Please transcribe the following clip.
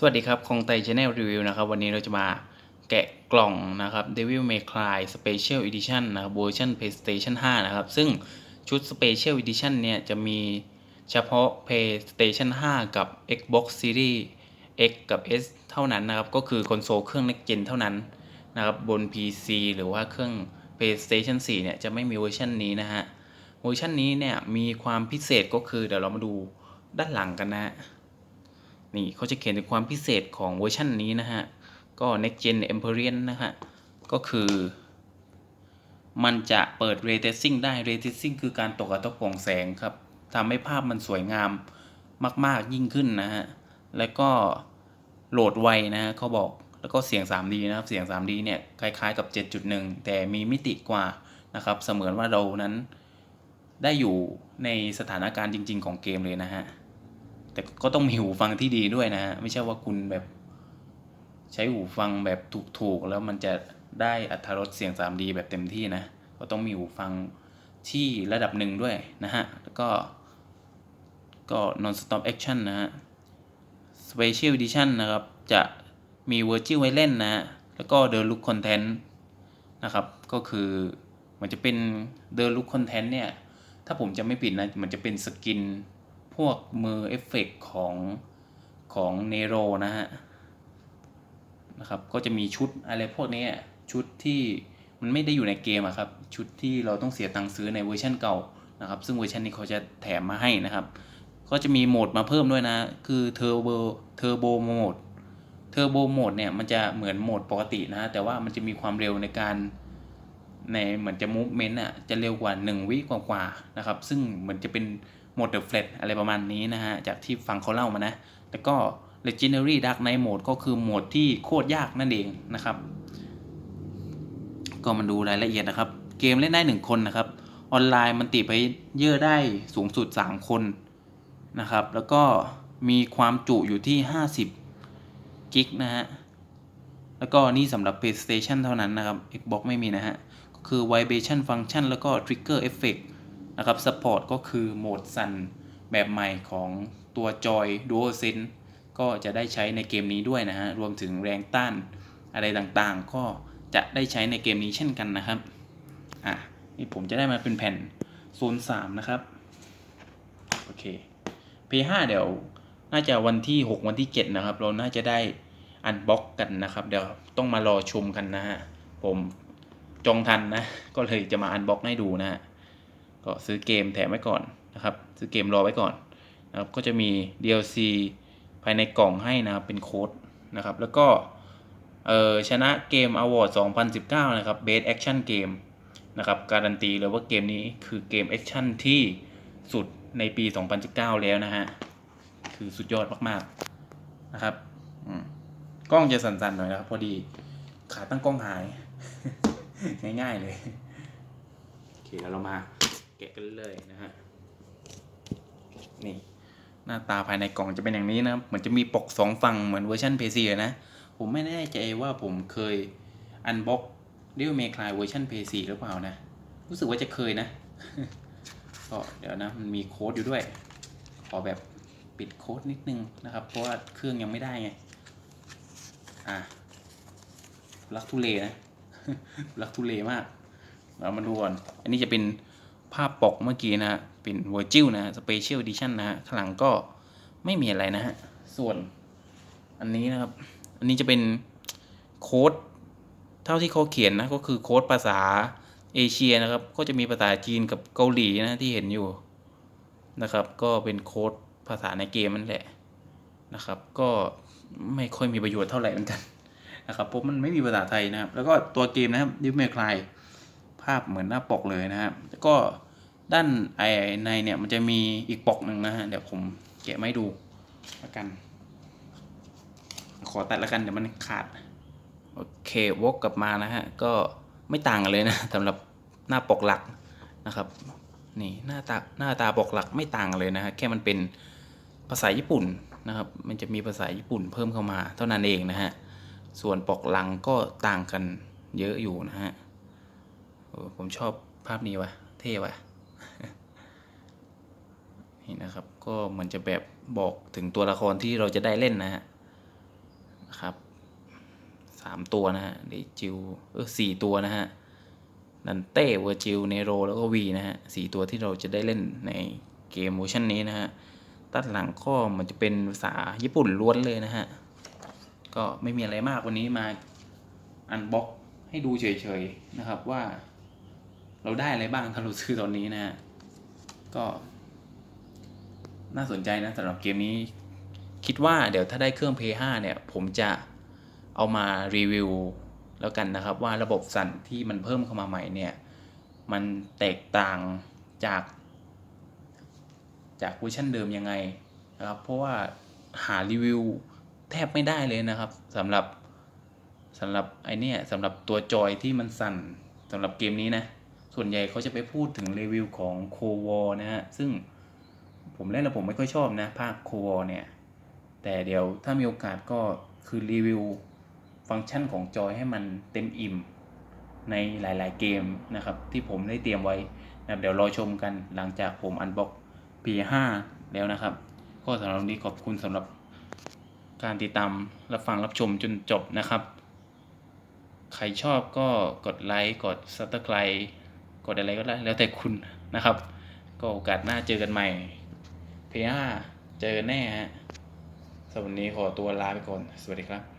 สวัสดีครับคงไต Channel Review นะครับ วันนี้เราจะมาแกะกล่องนะครับ Devil May Cry Special Edition นะครับเวอร์ชัน PlayStation 5 นะครับ ซึ่งชุด Special Edition เนี่ยจะมีเฉพาะ PlayStation 5 กับ Xbox Series X กับ S เท่านั้นนะครับ ก็คือคอนโซลเครื่อง Next Gen เท่านั้นนะครับ บน PC หรือว่าเครื่อง PlayStation 4 เนี่ยจะไม่มีเวอร์ชันนี้นะฮะ เวอร์ชันนี้เนี่ยมีความพิเศษก็คือเดี๋ยวเรามาดูด้านหลังกันนะฮะ นี่เขาจะเขียนถึงความพิเศษของเวอร์ชันนี้นะฮะ ก็ next gen Empyrean นะฮะ ก็คือ มันจะเปิด ray tracing ได้ ray tracing คือการตกกระทบของแสงครับทำให้ภาพมันสวยงามมาก ๆ ยิ่งขึ้นนะฮะ แล้วก็โหลดไวนะฮะเขาบอกแล้วก็เสียง 3D นะครับ เสียง 3D เนี่ยคล้ายๆกับ 7.1 แต่มีมิติกว่านะครับ เสมือนว่าเรานั้นได้อยู่ในสถานการณ์จริง ๆ ของเกมเลยนะฮะ แต่ก็ต้องมีหูฟังที่ดีด้วยนะฮะไม่ใช่ว่าคุณแบบใช้หูฟังแบบถูกๆ แล้วมันจะได้อัตรรสเสียง 3D แบบเต็มที่นะ ก็ต้องมีหูฟังที่ระดับหนึ่งด้วยนะฮะ แล้วก็ก็ non stop action นะฮะ special edition นะครับ จะมี virtual ไว้เล่นนะฮะ แล้วก็ the look content นะครับ ก็คือมันจะเป็น the look content เนี่ย ถ้าผมจะไม่ผิดนะ มันจะเป็นสกิน พวกมือเอฟเฟกของของเนโรนะฮะนะครับก็จะมีชุดอะไรพวกนี้ชุดที่มันไม่ได้อยู่ในเกมอะครับ ชุดที่เราต้องเสียตังค์ซื้อในเวอร์ชันเก่านะครับ ซึ่งเวอร์ชันนี้เขาจะแถมมาให้นะครับ ก็จะมีโหมดมาเพิ่มด้วยนะ คือเทอร์โบเทอร์โบโหมดเทอร์โบโหมดเนี่ยมันจะเหมือนโหมดปกตินะแต่ว่ามันจะมีความเร็วในการในเหมือนจะมูฟเมนต์อะจะเร็วกว่า 1 วิกว่าๆนะครับ ซึ่งเหมือนจะเป็น โหมดเดอะแฟลอะไรประมาณนี้นะฮะ จากที่ฟังเขาเล่ามานะ แล้วก็ Legendary Dark Knight Mode ก็คือโหมดที่โคตรยากนั่นเองนะครับ ก็มาดูรายละเอียดนะครับ เกมเล่นได้ 1 คนนะครับ ออนไลน์มันติไปเยอะได้สูงสุด 3 คนนะครับ แล้วก็มีความจุอยู่ที่ 50 กิกนะฮะ แล้วก็นี่สำหรับ PlayStation เท่านั้นนะครับ Xbox ไม่มีนะฮะ ก็คือ Vibration Function แล้วก็ Trigger Effect นะครับ Support ก็คือโหมดสั่นแบบใหม่ของตัวจอย DualSense ก็จะได้ใช้ในเกมนี้ด้วยนะฮะ รวมถึงแรงต้านอะไรต่างๆ ก็จะได้ใช้ในเกมนี้เช่นกันนะครับ อะ นี่ผมจะได้มาเป็นแผ่นโซน3นะครับ โอเค P5 เดี๋ยวน่าจะวันที่ 6 วันที่ 7 นะครับ เราน่าจะได้อันบ็อกกันนะครับ เดี๋ยวต้องมารอชมกันนะฮะ ผมจองทันนะ ก็เลยจะมาอันบ็อกให้ดูนะฮะ ก็ซื้อเกมแถมไว้ก่อนนะครับ ซื้อเกมรอไว้ก่อนนะครับ ก็จะมี DLC ภายในกล่องให้นะครับ เป็นโค้ดนะครับ แล้วก็เออชนะเกม Award 2019 นะครับ Best Action Game นะครับ การันตีเลยว่าเกมนี้คือเกมแอคชั่นที่สุดในปี 2019 แล้วนะฮะ คือสุดยอดมากๆนะครับอืมกล้องจะสั่นๆหน่อยนะครับ พอดีขาตั้งกล้องหาย ง่ายๆเลย โอเค แล้วเรามา แกะกันเลยนะฮะ นี่ หน้าตาภายในกล่องจะเป็นอย่างนี้นะครับเหมือนจะมีปกสองฝั่งเหมือนเวอร์ชัน PC เลยนะ ผมไม่แน่ใจว่าผมเคยอันบ็อกเดลเมคลายเวอร์ชัน PC หรือเปล่านะ รู้สึกว่าจะเคยนะก็เดี๋ยวนะ มันมีโค้ดอยู่ด้วย ขอแบบปิดโค้ดนิดนึงนะครับ เพราะว่าเครื่องยังไม่ได้ไง อะลักทุเลนะลักทุเลมาก เรามาดูก่อน อันนี้จะเป็น ภาพปกเมื่อกี้นะฮะเป็น Virgil นะฮะ Special Edition นะฮะข้างหลังก็ไม่มีอะไรนะฮะ ส่วนอันนี้นะครับ อันนี้จะเป็นโค้ดเท่าที่เขาเขียนนะ ก็คือโค้ดภาษาเอเชียนะครับ ก็จะมีภาษาจีนกับเกาหลีนะที่เห็นอยู่นะครับ ก็เป็นโค้ดภาษาในเกมนั่นแหละนะครับ ก็ไม่ค่อยมีประโยชน์เท่าไหร่เหมือนกันนะครับเพราะมันไม่มีภาษาไทยนะครับ แล้วก็ตัวเกมนะครับดิฟเมคลายภาพเหมือนหน้าปกเลยนะครับแล้วก็ ด้านไอในเนี่ยมันจะมีอีกปกหนึ่งนะฮะ เดี๋ยวผมแกะไม่ดูแล้วกัน ขอตัดแล้วกันเดี๋ยวมันขาด โอเควกกลับมานะฮะ ก็ไม่ต่างกันเลยนะสำหรับหน้าปกหลักนะครับ นี่หน้าตาหน้าตาปกหลักไม่ต่างกันเลยนะฮะ แค่มันเป็นภาษาญี่ปุ่นนะครับ มันจะมีภาษาญี่ปุ่นเพิ่มเข้ามาเท่านั้นเองนะฮะ ส่วนปกหลังก็ต่างกันเยอะอยู่นะฮะเออผมชอบภาพนี้ว่ะ เท่ว่ะ นี่นะครับ ก็เหมือนจะแบบบอกถึงตัวละครที่เราจะได้เล่นนะฮะนะครับสามตัวนะฮะเดจิวเออสี่ตัวนะฮะนันเต้เวอร์จิลเนโรแล้วก็วีนะฮะสี่ตัวที่เราจะได้เล่นในเกมโมชั่นนี้นะฮะตัดหลังก็มันจะเป็นภาษาญี่ปุ่นล้วนเลยนะฮะ ก็ไม่มีอะไรมากวันนี้มาอันบ็อกให้ดูเฉยๆนะครับว่า เราได้อะไรบ้างถ้าเราซื้อตอนนี้นะฮะก็ น่าสนใจนะสำหรับเกมนี้ คิดว่าเดี๋ยวถ้าได้เครื่อง p 5เนี่ย ผมจะเอามารีวิวแล้วกันนะครับ ว่าระบบสั่นที่มันเพิ่มเข้ามาใหม่เนี่ย มันแตกต่างจาก จากเวอร์ชันเดิมยังไงนะครับ เพราะว่าหารีวิวแทบไม่ได้เลยนะครับสำหรับสำหรับไอเนี่ยสำหรับตัวจอยที่มันสั่นสำหรับเกมนี้นะ ส่วนใหญ่เขาจะไปพูดถึงรีวิวของโควอนะฮะซึ่ง ผมเล่นแล้วผมไม่ค่อยชอบนะ ภาคโควเนี่ย แต่เดี๋ยวถ้ามีโอกาสก็คือรีวิวฟังก์ชันของจอยให้มันเต็มอิ่ม ในหลาย ๆ เกมนะครับ ที่ผมได้เตรียมไว้นะเดี๋ยวรอชมกันหลังจากผมอันบ็อก P5 แล้วนะครับ ก็สำหรับวันนี้ขอบคุณสำหรับการติดตามรับฟังรับชมจนจบนะครับ ใครชอบก็กดไลค์กด subscribe กดอะไรก็ได้แล้วแต่คุณนะครับ ก็โอกาสหน้าเจอกันใหม่ พีห้าเจอแน่ฮะสำหรับวันนี้ขอตัวลาไปก่อน สวัสดีครับ